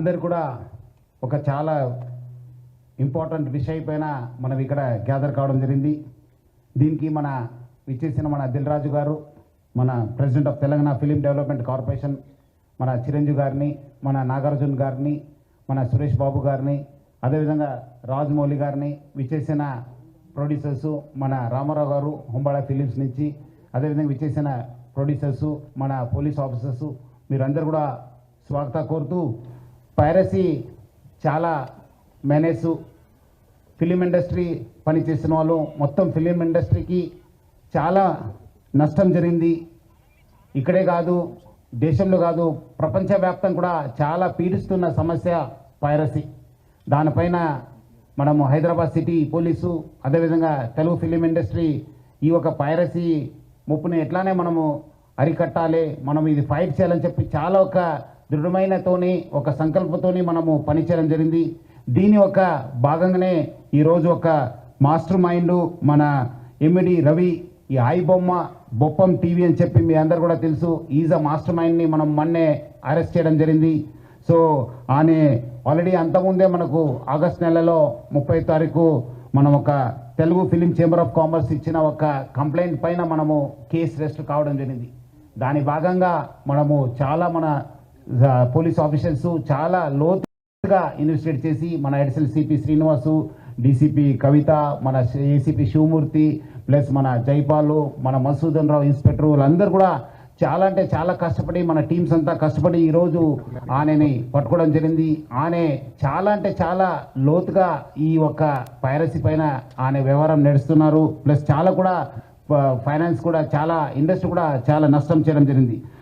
అందరు కూడా ఒక చాలా ఇంపార్టెంట్ విషయం పైన మనం ఇక్కడ గ్యాదర్ కావడం జరిగింది. దీనికి మన విచ్చేసిన మన దిల్ రాజు గారు మన president of Telangana film development corporation మన చిరంజీవి గారిని మన నాగార్జున గారిని మన సురేష్ బాబు గారిని అదేవిధంగా రాజమౌళి గారిని విచ్చేసిన ప్రొడ్యూసర్సు మన రామారావు గారు హుంబాళ ఫిలిమ్స్ నుంచి అదేవిధంగా విచ్చేసిన ప్రొడ్యూసర్సు మన పోలీస్ ఆఫీసర్స్ మీరందరూ కూడా స్వాగత కోరుతూ పైరసీ చాలా మేనేసు ఫిలిం ఇండస్ట్రీ పనిచేసిన వాళ్ళు. మొత్తం ఫిలిం ఇండస్ట్రీకి చాలా నష్టం జరిగింది. ఇక్కడే కాదు దేశంలో కాదు ప్రపంచవ్యాప్తం కూడా చాలా పీడిస్తున్న సమస్య పైరసీ. దానిపైన మనము హైదరాబాద్ సిటీ పోలీసు అదేవిధంగా తెలుగు ఫిలిం ఇండస్ట్రీ ఈ ఒక పైరసీ ముప్పుని ఎట్లానే మనము అరికట్టాలి. మనం ఇది ఫైట్ చేయాలని చెప్పి చాలా ఒక దృఢమైనతోనే ఒక సంకల్పంతోనే మనము పనిచేయడం జరిగింది. దీని ఒక భాగంగానే ఈరోజు ఒక మాస్టర్ మైండ్ మన ఎమ్మిడి రవి ఈ ఐ బొమ్మ బొప్పం టీవీ అని చెప్పి మీ అందరు కూడా తెలుసు. ఈజ్ అ మాస్టర్ మైండ్ని మనం మొన్నే అరెస్ట్ చేయడం జరిగింది. సో ఆమె ఆల్రెడీ అంతకుముందే మనకు ఆగస్ట్ నెలలో ముప్పై తారీఖు మనం ఒక Telugu film chamber of commerce ఇచ్చిన ఒక కంప్లైంట్ పైన మనము కేసు రిజిస్టర్ కావడం జరిగింది. దాని భాగంగా మనము చాలా మన పోలీస్ ఆఫీసర్స్ చాలా లోతుగా ఇన్వెస్టిగేట్ చేసి మన ఎడిసెల్ సిపి శ్రీనివాసు డీసీపీ కవిత మన ఏసీపీ శివమూర్తి ప్లస్ మన జైపాల్ మన మసూదన్ రావు ఇన్స్పెక్టర్ వాళ్ళందరూ కూడా చాలా అంటే చాలా కష్టపడి మన టీమ్స్ అంతా కష్టపడి ఈరోజు ఆనేని పట్టుకోవడం జరిగింది. ఆనే చాలా అంటే చాలా లోతుగా ఈ ఒక్క పైరసీ పైన ఆనే వ్యవహారం నడుస్తున్నారు. ప్లస్ చాలా కూడా ఫైనాన్స్ కూడా చాలా ఇండస్ట్రీ కూడా చాలా నష్టం చేయడం జరిగింది.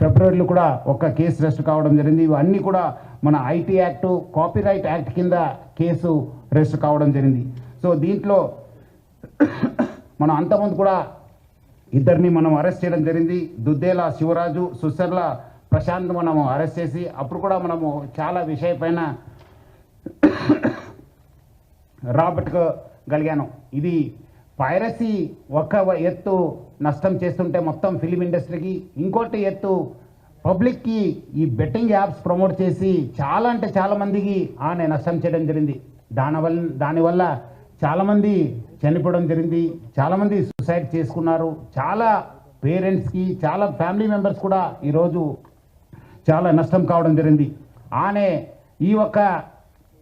ఫిబ్రవరిలో కూడా ఒక కేసు రెస్ట్ కావడం జరిగింది. ఇవన్నీ కూడా మన ఐటీ యాక్టు కాపీరైట్ యాక్ట్ కింద కేసు రెస్ట్ కావడం జరిగింది. సో దీంట్లో మనం అంతకుముందు కూడా ఇద్దరిని మనం అరెస్ట్ చేయడం జరిగింది. దుద్దేల శివరాజు సుసర్ల ప్రశాంత్ మనము అరెస్ట్ చేసి అప్పుడు కూడా మనము చాలా విషయ పైన రాబట్టుకోగలిగాను ఇది పైరసీ ఒక ఎత్తు నష్టం చేస్తుంటే మొత్తం ఫిలిం ఇండస్ట్రీకి ఇంకోటి ఎత్తు పబ్లిక్కి ఈ బెట్టింగ్ యాప్స్ ప్రమోట్ చేసి చాలా అంటే చాలామందికి ఆమె నష్టం చేయడం జరిగింది. దానివల్ల దానివల్ల చాలామంది చనిపోవడం జరిగింది. చాలామంది సూసైడ్ చేసుకున్నారు. చాలా పేరెంట్స్కి చాలా ఫ్యామిలీ మెంబర్స్ కూడా ఈరోజు చాలా నష్టం కావడం జరిగింది. ఆనే ఈ ఒక్క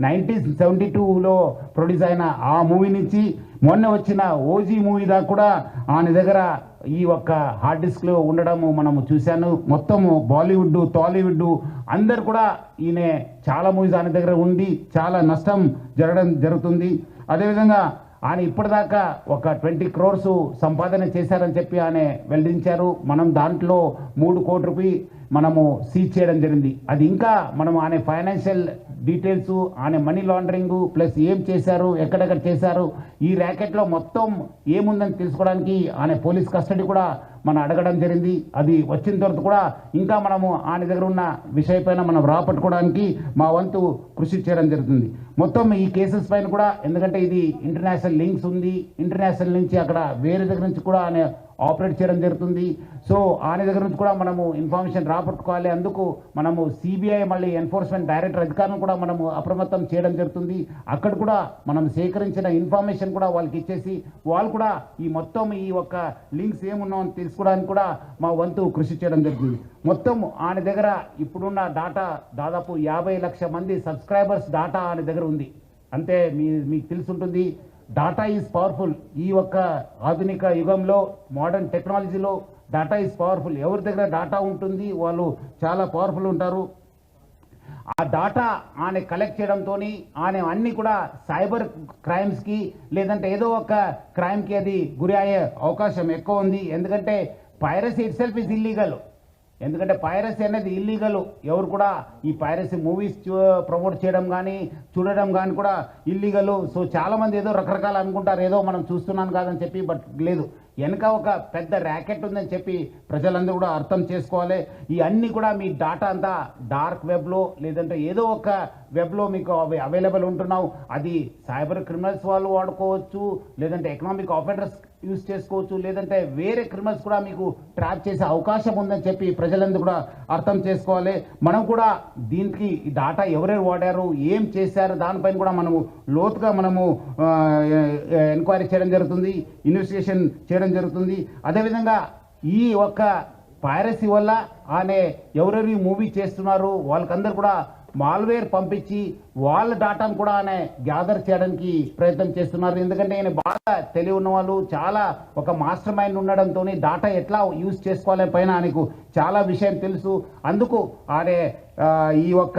నైన్టీన్ సెవెంటీ టూలో ప్రొడ్యూస్ అయిన ఆ మూవీ నుంచి మొన్న వచ్చిన ఓజీ మూవీ దాకా కూడా ఆయన దగ్గర ఈ ఒక్క హార్డ్ డిస్క్లో ఉండడము మనము చూశాను. మొత్తము బాలీవుడ్ టాలీవుడ్ అందరు కూడా ఈయన చాలా మూవీస్ ఆయన దగ్గర ఉండి చాలా నష్టం జరగడం జరుగుతుంది. అదేవిధంగా ఆయన ఇప్పటిదాకా ఒక ట్వంటీ క్రోర్స్ సంపాదన చేశారని చెప్పి ఆయన వెల్లడించారు. మనం దాంట్లో మూడు కోటి రూపాయి మనము సీజ్ చేయడం జరిగింది. అది ఇంకా మనం ఆయన ఫైనాన్షియల్ డీటెయిల్స్ ఆయన మనీ లాండరింగ్ ప్లస్ ఏం చేశారు ఎక్కడెక్కడ చేశారు ఈ ర్యాకెట్లో మొత్తం ఏముందని తెలుసుకోవడానికి ఆయన పోలీస్ కస్టడీ కూడా మనం అడగడం జరిగింది. అది వచ్చిన తర్వాత కూడా ఇంకా మనము ఆయన దగ్గర ఉన్న విషయపైన మనం రాపట్టుకోవడానికి మా వంతు కృషి చేయడం జరుగుతుంది. మొత్తం ఈ కేసెస్ పైన కూడా ఎందుకంటే ఇది ఇంటర్నేషనల్ లింక్స్ ఉంది ఇంటర్నేషనల్ నుంచి అక్కడ వేరే దగ్గర నుంచి కూడా ఆయన ఆపరేట్ చేయడం జరుగుతుంది. సో ఆయన దగ్గర నుంచి కూడా మనము ఇన్ఫర్మేషన్ రాపట్టుకోవాలి అందుకు మనము సిబిఐ మళ్ళీ ఎన్ఫోర్స్మెంట్ డైరెక్టర్ అధికారులను కూడా మనము అప్రమత్తం చేయడం జరుగుతుంది. అక్కడ కూడా మనం సేకరించిన ఇన్ఫర్మేషన్ కూడా వాళ్ళకి ఇచ్చేసి వాళ్ళు కూడా ఈ మొత్తం ఈ ఒక్క లింక్స్ ఏమున్నామని తెలుసుకోవడానికి కూడా మా వంతు కృషి చేయడం జరుగుతుంది. మొత్తం ఆయన దగ్గర ఇప్పుడున్న డాటా దాదాపు యాభై లక్ష మంది సబ్స్క్రైబర్స్ డాటా ఆయన దగ్గర ఉంది. అంతే మీ మీకు తెలుసుంటుంది డాటా ఈజ్ పవర్ఫుల్. ఈ యొక్క ఆధునిక యుగంలో మోడర్న్ టెక్నాలజీలో డాటా ఈజ్ పవర్ఫుల్. ఎవరి దగ్గర డాటా ఉంటుంది వాళ్ళు చాలా పవర్ఫుల్ ఉంటారు. ఆ డాటా ఆయన కలెక్ట్ చేయడంతో ఆయన అన్ని కూడా సైబర్ క్రైమ్స్కి లేదంటే ఏదో ఒక క్రైమ్కి అది గురి అయ్యే అవకాశం ఎక్కువ ఉంది. ఎందుకంటే piracy itself is illegal ఎందుకంటే పైరసీ అనేది ఇల్లీగల్ ఎవరు కూడా ఈ పైరసీ మూవీస్ ప్రమోట్ చేయడం కానీ చూడడం కానీ కూడా ఇల్లీగల్ సో చాలామంది ఏదో రకరకాలు అనుకుంటారు. ఏదో మనం చూస్తున్నాను కాదని చెప్పి బట్ లేదు. వెనక ఒక పెద్ద ర్యాకెట్ ఉందని చెప్పి ప్రజలందరూ కూడా అర్థం చేసుకోవాలి. ఈ అన్ని కూడా మీ డాటా అంతా డార్క్ వెబ్లో లేదంటే ఏదో ఒక వెబ్లో మీకు అవి అవైలబుల్ ఉంటున్నావు. అది సైబర్ క్రిమినల్స్ వాళ్ళు వాడుకోవచ్చు లేదంటే ఎకనామిక్ ఆపరేటర్స్ యూజ్ చేసుకోవచ్చు లేదంటే వేరే క్రిమినల్స్ కూడా మీకు ట్రాప్ చేసే అవకాశం ఉందని చెప్పి ప్రజలందరూ కూడా అర్థం చేసుకోవాలి. మనం కూడా దీనికి డాటా ఎవరెవరు వాడారు ఏం చేశారు దానిపైన కూడా మనము లోతుగా మనము ఎంక్వైరీ చేయడం జరుగుతుంది ఇన్వెస్టిగేషన్ చేయడం జరుగుతుంది. అదేవిధంగా ఈ ఒక్క పైరసీ వల్ల ఆమె ఎవరెవరు మూవీ చేస్తున్నారు వాళ్ళకందరూ కూడా మాల్వేర్ పంపించి వాళ్ళ డాటాను కూడా ఆయన గ్యాదర్ చేయడానికి ప్రయత్నం చేస్తున్నారు. ఎందుకంటే ఆయన బాగా తెలివి ఉన్న వాళ్ళు చాలా ఒక మాస్టర్ మైండ్ ఉండడంతో డాటా ఎట్లా యూజ్ చేసుకోవాలి పైన ఆయనకు చాలా విషయం తెలుసు. అందుకు ఆయన ఈ ఒక్క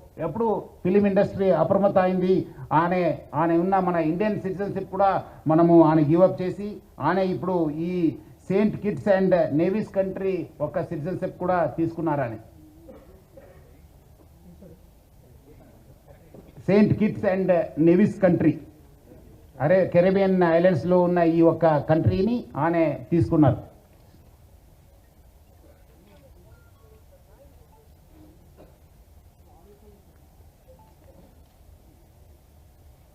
ఎప్పుడు ఫిలిం ఇండస్ట్రీ అప్రమత్త అయింది ఆనే ఆనే ఉన్న మన ఇండియన్ సిటిజన్షిప్ కూడా మనము ఆయన గివప్ చేసి ఆనే ఇప్పుడు ఈ Saint Kitts and Nevis country ఒక సిటిజన్షిప్ కూడా తీసుకున్నారని. Saint Kitts and Nevis country. అరే కెరేబియన్ ఐలాండ్స్లో ఉన్న ఈ ఒక్క కంట్రీని ఆనే తీసుకున్నారు.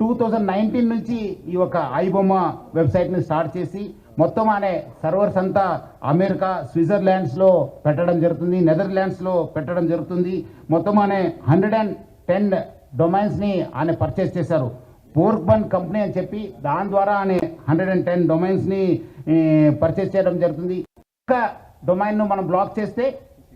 టూ థౌజండ్ నైన్టీన్ నుంచి ఈ ఒక ఐబొమ్మ వెబ్సైట్ని స్టార్ట్ చేసి మొత్తం అనే సర్వర్స్ అంతా అమెరికా స్విట్జర్లాండ్స్లో పెట్టడం జరుగుతుంది నెదర్లాండ్స్లో పెట్టడం జరుగుతుంది. మొత్తం అనే హండ్రెడ్ అండ్ టెన్ డొమైన్స్ని ఆయన పర్చేస్ చేశారు. పోర్క్ బన్ కంపెనీ అని చెప్పి దాని ద్వారా ఆయన హండ్రెడ్ అండ్ టెన్ డొమైన్స్ని పర్చేస్ చేయడం జరుగుతుంది. ఒక డొమైన్ను మనం బ్లాక్ చేస్తే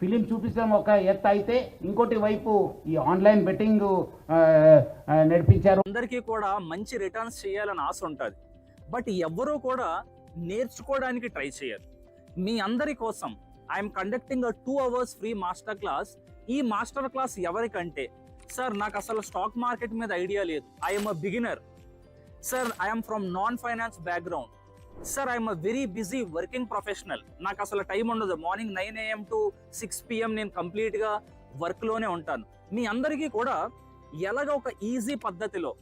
ఫిలిం చూపించడం ఒక ఎత్తు అయితే ఇంకోటి వైపు ఈ ఆన్లైన్ బెట్టింగ్ నడిపించారు. అందరికీ కూడా మంచి రిటర్న్స్ చేయాలని ఆశ ఉంటుంది. బట్ ఎవ్వరూ కూడా నేర్చుకోవడానికి ట్రై చేయరు. మీ అందరి కోసం I'm conducting a two hours free master class. ఈ మాస్టర్ క్లాస్ ఎవరికంటే సార్ నాకు అసలు స్టాక్ మార్కెట్ మీద ఐడియా లేదు. I'm a beginner. Sir I'm from non finance background. Sir I'm a very busy working professional నాకు అసలు టైం ఉండదు. Morning nine AM to six PM నేను కంప్లీట్గా వర్క్లోనే ఉంటాను. మీ అందరికీ కూడా ఎలాగ ఒక ఈజీ పద్ధతిలో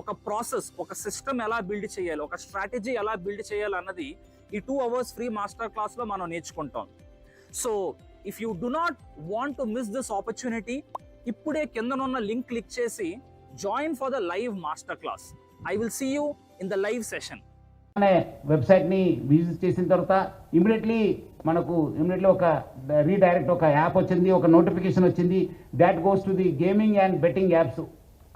ఒక ప్రాసెస్ ఒక సిస్టమ్ ఎలా బిల్డ్ చేయాలి ఒక స్ట్రాటజీ ఎలా బిల్డ్ చేయాలి అన్నది ఈ టూ అవర్స్ ఫ్రీ మాస్టర్ క్లాస్లో మనం నేర్చుకుంటాం. So if you do not want to miss this opportunity ఇప్పుడే కిందనున్న లింక్ క్లిక్ చేసి join for the live master class I will see you in the live session అనే వెబ్సైట్ని విజిట్ చేసిన తర్వాత ఇమీడియట్లీ మనకు ఇమీడియట్లీ ఒక రీడైరెక్ట్ ఒక యాప్ వచ్చింది ఒక నోటిఫికేషన్ వచ్చింది. That goes to the gaming and betting apps.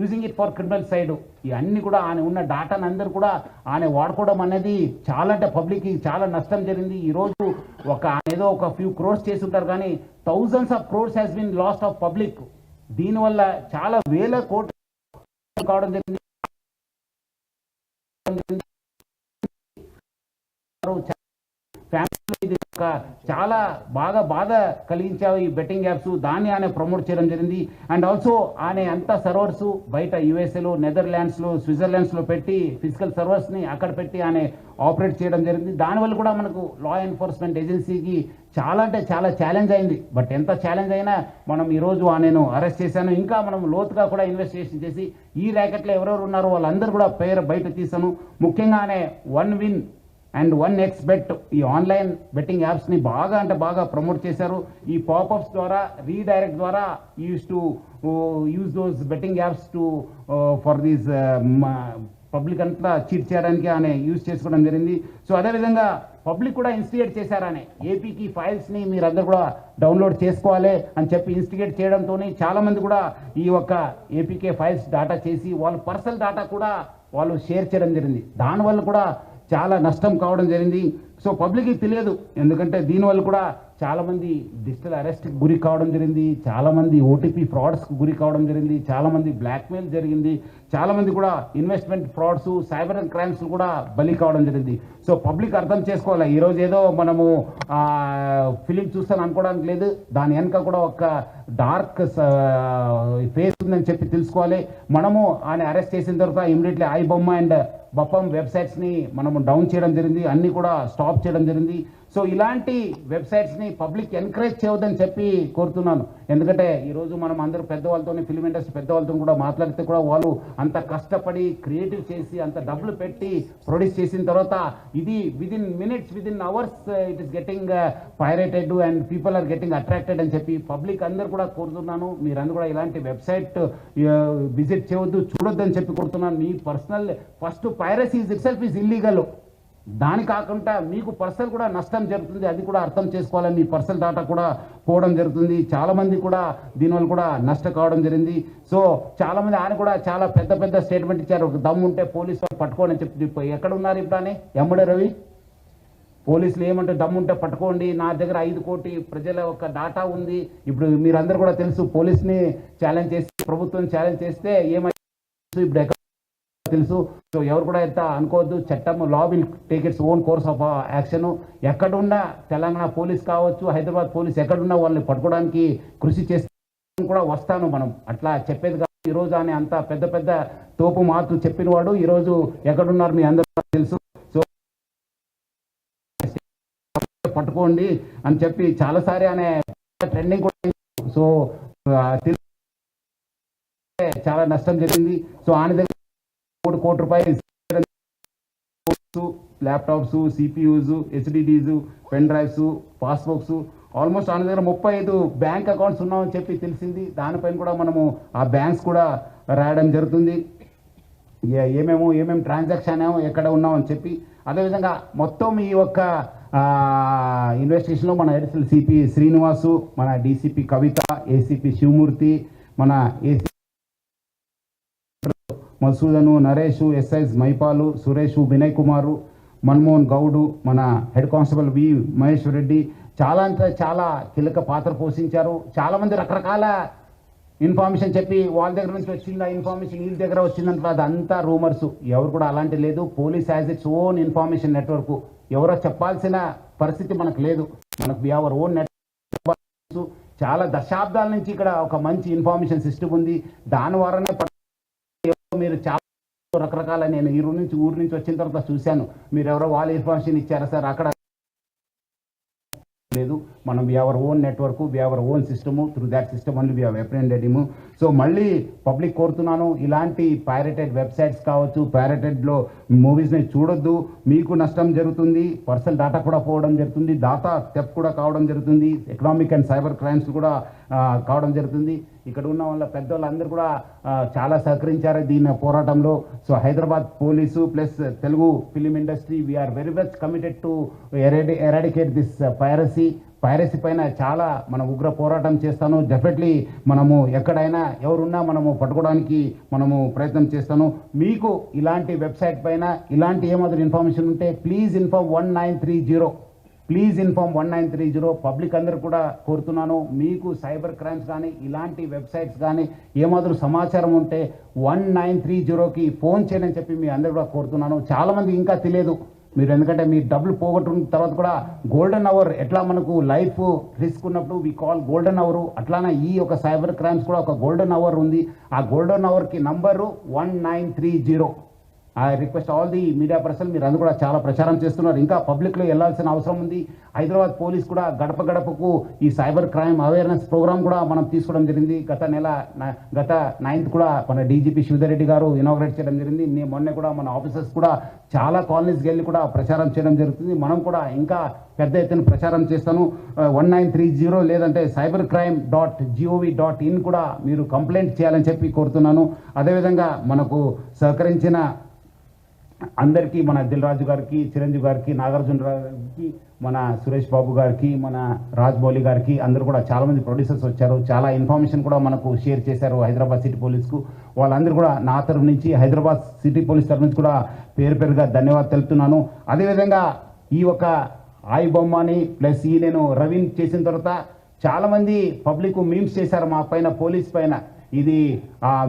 using it for criminal side ఇవన్నీ కూడా ఆయన ఉన్న డాటాని అందరూ కూడా ఆయన వాడుకోవడం అనేది చాలా అంటే పబ్లిక్కి చాలా నష్టం జరిగింది. ఈరోజు ఒక ఆయన ఏదో ఒక ఫ్యూ క్రోర్స్ చేసి ఉంటారు కానీ thousands of crores has been lost of public దీనివల్ల చాలా వేల కోట్లు కావడం జరిగింది. ఫ్యామిలీ ఇది ఒక చాలా బాగా బాధ కలిగించావు ఈ బెట్టింగ్ యాప్స్ దాన్ని ఆయన ప్రమోట్ చేయడం జరిగింది. అండ్ ఆల్సో ఆయన అంత సర్వర్స్ బయట యుఎస్ఏలో నెదర్లాండ్స్లో స్విట్జర్లాండ్స్లో పెట్టి ఫిజికల్ సర్వర్స్ని అక్కడ పెట్టి ఆయన ఆపరేట్ చేయడం జరిగింది. దానివల్ల కూడా మనకు లా ఎన్ఫోర్స్మెంట్ ఏజెన్సీకి చాలా అంటే చాలా ఛాలెంజ్ అయింది. బట్ ఎంత ఛాలెంజ్ అయినా మనం ఈరోజు నేను అరెస్ట్ చేశాను. ఇంకా మనం లోతుగా కూడా ఇన్వెస్టిగేషన్ చేసి ఈ ర్యాకెట్లో ఎవరెవరు ఉన్నారో వాళ్ళందరూ కూడా పేరు బయట తీసాను ముఖ్యంగానే one win and one x bet ఈ ఆన్లైన్ బెట్టింగ్ యాప్స్ని బాగా అంటే బాగా ప్రమోట్ చేశారు. ఈ పాపప్స్ ద్వారా రీడైరెక్ట్ ద్వారా use to use those betting apps to for these public అంతా చీట్ చేయడానికి ఆయన యూజ్ చేసుకోవడం జరిగింది. సో అదేవిధంగా పబ్లిక్ కూడా ఇన్స్టిగేట్ చేశారనే. ఏపీకి ఫైల్స్ని మీరందరూ కూడా డౌన్లోడ్ చేసుకోవాలి అని చెప్పి ఇన్స్టిగేట్ చేయడంతో చాలామంది కూడా ఈ యొక్క ఏపీకే ఫైల్స్ డాటా చేసి వాళ్ళ పర్సనల్ డాటా కూడా వాళ్ళు షేర్ చేయడం జరిగింది. దానివల్ల కూడా చాలా నష్టం కావడం జరిగింది. సో పబ్లిక్కి తెలియదు. ఎందుకంటే దీనివల్ల కూడా చాలామంది డిజిటల్ అరెస్ట్కి గురి కావడం జరిగింది చాలామంది ఓటీపీ ఫ్రాడ్స్కి గురి కావడం జరిగింది చాలామంది బ్లాక్మెయిల్ జరిగింది చాలామంది కూడా ఇన్వెస్ట్మెంట్ ఫ్రాడ్స్ సైబర్ క్రైమ్స్ కూడా బలి కావడం జరిగింది. సో పబ్లిక్ అర్థం చేసుకోవాలి. ఈరోజు ఏదో మనము ఫిలిం చూస్తాను అనుకోవడానికి లేదు. దాని వెనక కూడా ఒక డార్క్ ఫేస్ ఉందని చెప్పి తెలుసుకోవాలి. మనము ఆయన అరెస్ట్ చేసిన తర్వాత ఇమీడియట్లీ ఐ బొమ్మ అండ్ బప్పం వెబ్సైట్స్ని మనము డౌన్ చేయడం జరిగింది. అన్నీ కూడా స్టాప్ చేయడం జరిగింది. సో ఇలాంటి వెబ్సైట్స్ని పబ్లిక్ ఎంకరేజ్ చేయవద్దని చెప్పి కోరుతున్నాను. ఎందుకంటే ఈరోజు మనం అందరూ పెద్దవాళ్ళతో ఫిలిం ఇండస్ట్రీ పెద్దవాళ్ళతో కూడా మాట్లాడితే కూడా వాళ్ళు అంత కష్టపడి క్రియేటివ్ చేసి అంత డబ్బులు పెట్టి ప్రొడ్యూస్ చేసిన తర్వాత ఇది within minutes within hours it is getting pirated and people are getting attracted అని చెప్పి పబ్లిక్ అందరు కూడా కోరుతున్నాను. మీరందరూ కూడా ఇలాంటి వెబ్సైట్ uh, విజిట్ చేయవద్దు చూడొద్దు అని చెప్పి కోరుతున్నాను. మీ personal first piracy itself is illegal దాని కాకుండా మీకు పర్సనల్ కూడా నష్టం జరుగుతుంది అది కూడా అర్థం చేసుకోవాలి మీ పర్సనల్ డాటా కూడా పోవడం జరుగుతుంది. చాలామంది కూడా దీనివల్ల కూడా నష్టం కావడం జరిగింది. సో చాలా మంది ఆయన కూడా చాలా పెద్ద పెద్ద స్టేట్మెంట్ ఇచ్చారు. ఒక దమ్ము ఉంటే పోలీసు వాళ్ళు పట్టుకోని అని చెప్పి ఎక్కడ ఉన్నారు ఇప్పుడు ఎమ్మడే రవి? పోలీసులు ఏమంటే దమ్ము ఉంటే పట్టుకోండి నా దగ్గర ఐదు కోటి ప్రజల యొక్క డాటా ఉంది. ఇప్పుడు మీరందరూ కూడా తెలుసు పోలీస్ని ఛాలెంజ్ చేసి ప్రభుత్వం ఛాలెంజ్ చేస్తే ఏమైంది ఇప్పుడు తెలుసు. సో ఎవరు కూడా ఎంత అనుకోవద్దు. చట్టం law will take its own course of action ఎక్కడున్నా తెలంగాణ పోలీస్ కావచ్చు హైదరాబాద్ పోలీస్ ఎక్కడున్నా వాళ్ళని పట్టుకోవడానికి కృషి చేస్తాం కూడా వస్తాను మనం. అట్లా చెప్పేది కాదు. ఈరోజు అని అంత పెద్ద పెద్ద తోపు మాటలు చెప్పిన వాడు ఈరోజు ఎక్కడున్నారు మీ అందరూ తెలుసు. సో పట్టుకోండి అని చెప్పి చాలాసారి అనే ట్రెండింగ్ కూడా సో చాలా నష్టం జరిగింది. సో ఆయన దగ్గర కోటి రూపాయలు laptops CPUs HDDs pen drives passbooks almost ఆయన దగ్గర ముప్పై ఐదు బ్యాంక్ అకౌంట్స్ ఉన్నామని చెప్పి తెలిసింది. దానిపైన కూడా మనము ఆ బ్యాంక్స్ కూడా రాయడం జరుగుతుంది. ఏమేమో ఏమేమి ట్రాన్సాక్షన్ ఏమో ఎక్కడ ఉన్నామని చెప్పి. అదేవిధంగా మొత్తం ఈ యొక్క ఇన్వెస్టిగేషన్లో మన ఎడిసిల్ సిపి శ్రీనివాసు మన డీసీపీ కవిత ఏసీపీ శివమూర్తి మన ఏసీ మసూదను నరేష్ ఎస్ఐస్ మైపాలు సురేష్ వినయ్ కుమారు మన్మోహన్ గౌడు మన head constable V Maheshwar Reddy చాలా అంటే చాలా కీలక పాత్ర పోషించారు. చాలామంది రకరకాల ఇన్ఫర్మేషన్ చెప్పి వాళ్ళ దగ్గర నుంచి వచ్చింది ఆ ఇన్ఫర్మేషన్ వీళ్ళ దగ్గర వచ్చిందంటే అదంతా రూమర్స్. ఎవరు కూడా అలాంటి లేదు. Police has its own information network. ఎవరో చెప్పాల్సిన పరిస్థితి మనకు లేదు. మనకు వి అవర్ ఓన్ నెట్వర్క్ చాలా దశాబ్దాల నుంచి ఇక్కడ ఒక మంచి ఇన్ఫర్మేషన్ సిస్టమ్ ఉంది. దాని ద్వారానే మీరు చాలా రకరకాల నేను ఈ ఊరు నుంచి ఊరు నుంచి వచ్చిన తర్వాత చూశాను. మీరు ఎవరో వాళ్ళ ఇన్ఫర్మేషన్ ఇచ్చారా సార్? అక్కడ లేదు. మనం we our own network we our own system through that system only we have apprehended so మళ్ళీ పబ్లిక్ కోరుతున్నాను ఇలాంటి పైరేటెడ్ వెబ్సైట్స్ కావచ్చు పైరటెడ్లో మూవీస్ని చూడొద్దు మీకు నష్టం జరుగుతుంది పర్సనల్ డాటా కూడా పోవడం జరుగుతుంది డాటా థెఫ్ట్ కూడా కావడం జరుగుతుంది ఎకనామిక్ అండ్ సైబర్ క్రైమ్స్ కూడా కావడం జరుగుతుంది. ఇక్కడ ఉన్న వాళ్ళ పెద్దవాళ్ళందరూ కూడా చాలా సహకరించారు దీని పోరాటంలో. So Hyderabad police plus Telugu film industry we're very much committed to eradicate this piracy piracy పైన చాలా మన ఉగ్ర పోరాటం చేస్తాను. డెఫినెట్లీ మనము ఎక్కడైనా ఎవరున్నా మనము పట్టుకోవడానికి మనము ప్రయత్నం చేస్తాను. మీకు ఇలాంటి వెబ్సైట్ పైన ఇలాంటి ఏమాదిరి ఇన్ఫర్మేషన్ ఉంటే please inform one nine three zero please inform one nine three zero public అందరు కూడా కోరుతున్నాను. మీకు సైబర్ క్రైమ్స్ కానీ ఇలాంటి వెబ్సైట్స్ కానీ ఏమాత్రం సమాచారం ఉంటే వన్ నైన్ త్రీ జీరోకి ఫోన్ చేయని చెప్పి మీ అందరు కూడా కోరుతున్నాను. చాలామంది ఇంకా తెలియదు. మీరు ఎందుకంటే మీ డబ్బులు పోగొట్టుకున్న తర్వాత కూడా గోల్డెన్ అవర్ ఎట్లా మనకు లైఫ్ రిస్క్ ఉన్నప్పుడు వి కాల్ గోల్డెన్ అవర్ అట్లానే ఈ ఒక సైబర్ క్రైమ్స్ కూడా ఒక గోల్డెన్ అవర్ ఉంది. ఆ golden అవర్కి number one nine three zero I request all the media person మీరు అందరూ కూడా చాలా ప్రచారం చేస్తున్నారు. ఇంకా పబ్లిక్లో వెళ్ళాల్సిన అవసరం ఉంది. హైదరాబాద్ పోలీస్ కూడా గడప గడపకు ఈ సైబర్ క్రైమ్ అవేర్నెస్ ప్రోగ్రామ్ కూడా మనం తీసుకోవడం జరిగింది. గత నెల గత నైన్త్ కూడా మన డీజీపీ శివధరెడ్డి గారు ఇనాగ్రేట్ చేయడం జరిగింది. నేను మొన్న కూడా మన ఆఫీసర్స్ కూడా చాలా కాలనీస్కి వెళ్ళి కూడా ప్రచారం చేయడం జరుగుతుంది. మనం కూడా ఇంకా పెద్ద ఎత్తున ప్రచారం చేస్తాను. వన్ నైన్ త్రీ జీరో లేదంటే cyber crime dot gov dot in కూడా మీరు కంప్లైంట్ చేయాలని చెప్పి కోరుతున్నాను. అదేవిధంగా మనకు సహకరించిన అందరికీ మన దిల్ రాజు గారికి చిరంజీవి గారికి నాగార్జున గారికి మన సురేష్ బాబు గారికి మన రాజ్బౌలి గారికి అందరూ కూడా చాలామంది ప్రొడ్యూసర్స్ వచ్చారు. చాలా ఇన్ఫర్మేషన్ కూడా మనకు షేర్ చేశారు హైదరాబాద్ సిటీ పోలీస్కు. వాళ్ళందరూ కూడా నా తరఫు నుంచి హైదరాబాద్ సిటీ పోలీస్ తరఫు నుంచి కూడా పేరు పేరుగా ధన్యవాదాలు తెలుపుతున్నాను. అదేవిధంగా ఈ ఒక ఆయి బొమ్మని ప్లస్ ఈ నేను రవీన్ చేసిన తర్వాత చాలామంది పబ్లిక్ మీమ్స్ చేశారు మా పైన పోలీస్ పైన. ఇది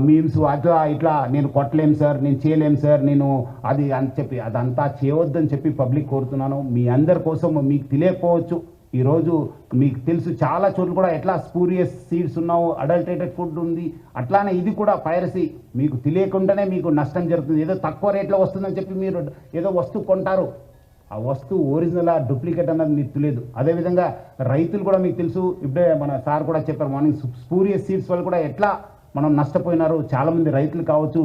మీమ్స్ అట్లా ఇట్లా నేను కొట్టలేం సార్ నేను చేయలేం సార్ నేను అది అని చెప్పి అదంతా చేయవద్దని చెప్పి పబ్లిక్ కోరుతున్నాను. మీ అందరి కోసం మీకు తెలియకపోవచ్చు. ఈరోజు మీకు తెలుసు చాలా చోట్ల కూడా ఎట్లా స్పూరియస్ సీడ్స్ ఉన్నావు అడల్టరేటెడ్ ఫుడ్ ఉంది. అట్లానే ఇది కూడా పైరసీ మీకు తెలియకుండానే మీకు నష్టం జరుగుతుంది. ఏదో తక్కువ రేట్లో వస్తుందని చెప్పి మీరు ఏదో వస్తువు కొంటారు. ఆ వస్తువు ఒరిజినల్ ఆ డూప్లికేట్ అన్నది మీకు తెలియదు. అదేవిధంగా రైతులు కూడా మీకు తెలుసు. ఇప్పుడే మన సార్ కూడా చెప్పారు మార్నింగ్ స్పూరియస్ సీడ్స్ వల్ల కూడా ఎట్లా మనం నష్టపోయినారు చాలామంది రైతులు కావచ్చు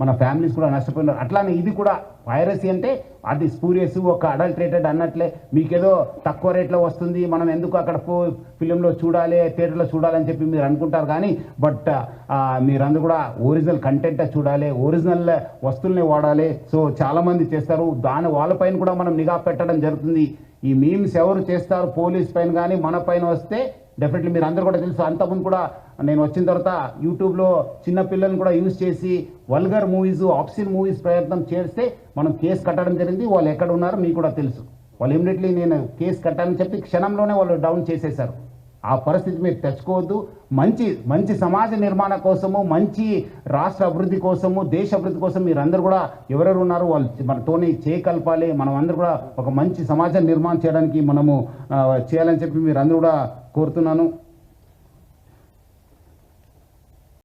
మన ఫ్యామిలీస్ కూడా నష్టపోయినారు. అట్లానే ఇది కూడా పైరసీ అంటే అది స్పూరియస్ ఒక అడల్ట్రేటెడ్ అన్నట్లే. మీకేదో తక్కువ రేట్లో వస్తుంది మనం ఎందుకు అక్కడ ఫిలింలో చూడాలి థియేటర్లో చూడాలని చెప్పి మీరు అనుకుంటారు కానీ బట్ మీరందరూ కూడా ఒరిజినల్ కంటెంట్ చూడాలి ఒరిజినల్ వస్తువుల్ని వాడాలి. సో చాలామంది చేస్తారు. దాని వాళ్ళపైన కూడా మనం నిఘా పెట్టడం జరుగుతుంది. ఈ మీమ్స్ ఎవరు చేస్తారు పోలీస్ పైన కానీ మన పైన వస్తే డెఫినెట్లీ మీరు అందరూ కూడా తెలుసు. అంతకుముందు కూడా నేను వచ్చిన తర్వాత యూట్యూబ్లో చిన్న పిల్లల్ని కూడా యూజ్ చేసి వల్గర్ మూవీస్ ఆప్షన్ మూవీస్ ప్రయత్నం చేస్తే మనం కేసు కట్టడం జరిగింది. వాళ్ళు ఎక్కడ ఉన్నారో మీకు కూడా తెలుసు. వాళ్ళు ఇమీడియట్లీ నేను కేసు కట్టాలని చెప్పి క్షణంలోనే వాళ్ళు డౌన్ చేసేశారు ఆ పరిస్థితి మీరు తెచ్చుకోవద్దు. మంచి మంచి సమాజ నిర్మాణ కోసము మంచి రాష్ట్ర అభివృద్ధి కోసము దేశ అభివృద్ధి కోసం మీరందరూ కూడా ఎవరెవరు ఉన్నారు వాళ్ళు మనతోని చేయకల్పాలి మనం అందరూ కూడా ఒక మంచి సమాజం నిర్మాణం చేయడానికి మనము చేయాలని చెప్పి మీరు అందరూ కూడా కోరుతున్నాను.